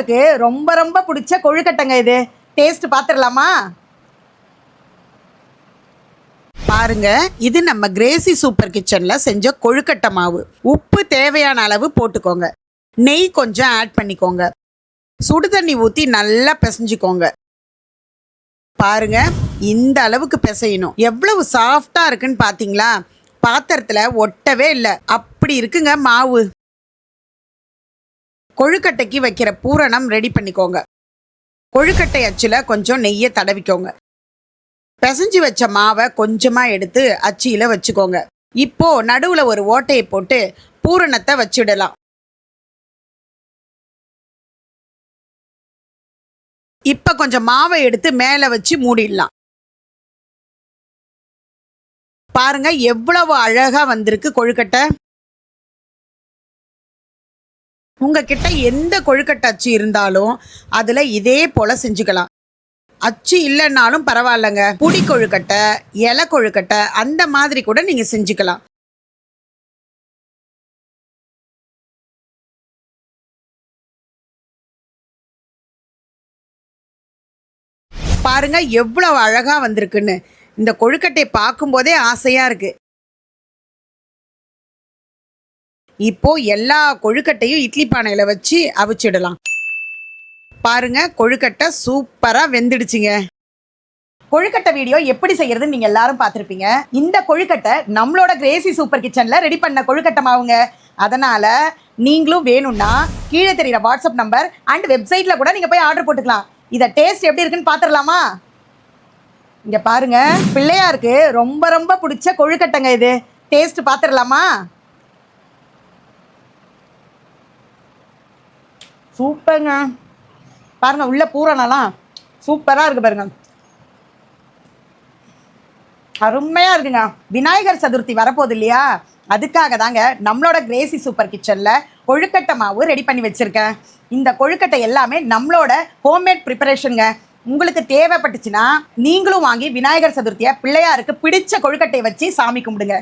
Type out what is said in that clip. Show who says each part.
Speaker 1: இருக்கு. ரொம்ப ரொம்ப பிடிச்ச கொழுக்கட்டைங்க இது. டேஸ்ட் பார்த்துடலாமா பாருங்க இது நம்ம கிரேசி சூப்பர் கிச்சன்ல செஞ்ச கொழுக்கட்டை மாவு. உப்பு தேவையான அளவு போட்டுக்கோங்க. நெய் கொஞ்சம் ஆட் பண்ணிக்கோங்க. சுடு தண்ணி ஊற்றி நல்லா பிசைஞ்சுக்கோங்க. பாருங்க இந்த அளவுக்கு பிசையணும். எவ்வளவு சாஃப்டா இருக்குன்னு பாத்தீங்களா? பாத்திரத்துல ஒட்டவே இல்லை. அப்படி இருக்குங்க மாவு. கொழுக்கட்டைக்கு வைக்கிற பூரணம் ரெடி பண்ணிக்கோங்க. கொழுக்கட்டை அச்சில் கொஞ்சம் நெய்யை தடவிக்கோங்க. பிசைஞ்சு வச்ச மாவை கொஞ்சமாக எடுத்து அச்சியில் வச்சுக்கோங்க. இப்போ நடுவில் ஒரு ஓட்டையை போட்டு பூரணத்தை வச்சிடலாம். இப்போ கொஞ்சம் மாவை எடுத்து மேலே வச்சு மூடிடலாம். பாருங்க எவ்வளவு அழகாக வந்திருக்கு கொழுக்கட்டை. உங்ககிட்ட எந்த கொழுக்கட்டை அச்சு இருந்தாலும் அதில் இதே போல் செஞ்சுக்கலாம். அச்சு இல்லைன்னாலும் பரவாயில்லைங்க. புடி கொழுக்கட்டை இலை கொழுக்கட்டை அந்த மாதிரி கூட நீங்கள் செஞ்சுக்கலாம். பாருங்க எவ்வளவு அழகாக வந்திருக்குன்னு. இந்த கொழுக்கட்டை பார்க்கும்போதே ஆசையாக இருக்குது இப்போ எல்லா கொழுக்கட்டையும் இட்லி பானையில் வச்சு அவிச்சிடலாம். பாருங்க கொழுக்கட்டை சூப்பராக வெந்துடுச்சுங்க. கொழுக்கட்டை வீடியோ எப்படி செய்யறதுன்னு நீங்க எல்லாரும் பார்த்துருப்பீங்க. இந்த கொழுக்கட்டை நம்மளோட கிரேசி சூப்பர் கிச்சன்ல ரெடி பண்ண கொழுக்கட்டை மாவுங்க. அதனால நீங்களும் வேணும்னா கீழே தெரிகிற வாட்ஸ்அப் நம்பர் அண்ட் வெப்சைட்ல கூட நீங்க போய் ஆர்டர் போட்டுக்கலாம். இதை டேஸ்ட் எப்படி இருக்குன்னு பார்த்துடலாமா? இங்க பாருங்க பிள்ளையாருக்கு ரொம்ப ரொம்ப பிடிச்ச கொழுக்கட்டைங்க இது. டேஸ்ட் பார்த்துடலாமா? சூப்பருங்க. பாருங்க உள்ள பூரணெல்லாம் சூப்பராக இருக்கு பாருங்க. அருமையாக இருக்குங்க. விநாயகர் சதுர்த்தி வரப்போகுது இல்லையா? அதுக்காக தாங்க நம்மளோட கிரேசி சூப்பர் கிச்சனில் கொழுக்கட்டை மாவு ரெடி பண்ணி வச்சுருக்கேன். இந்த கொழுக்கட்டை எல்லாமே நம்மளோட ஹோம்மேட் ப்ரிப்பரேஷனுங்க. உங்களுக்கு தேவைப்பட்டுச்சுன்னா நீங்களும் வாங்கி விநாயகர் சதுர்த்தியை பிள்ளையாருக்கு பிடிச்ச கொழுக்கட்டையை வச்சு சாமி கும்பிடுங்க.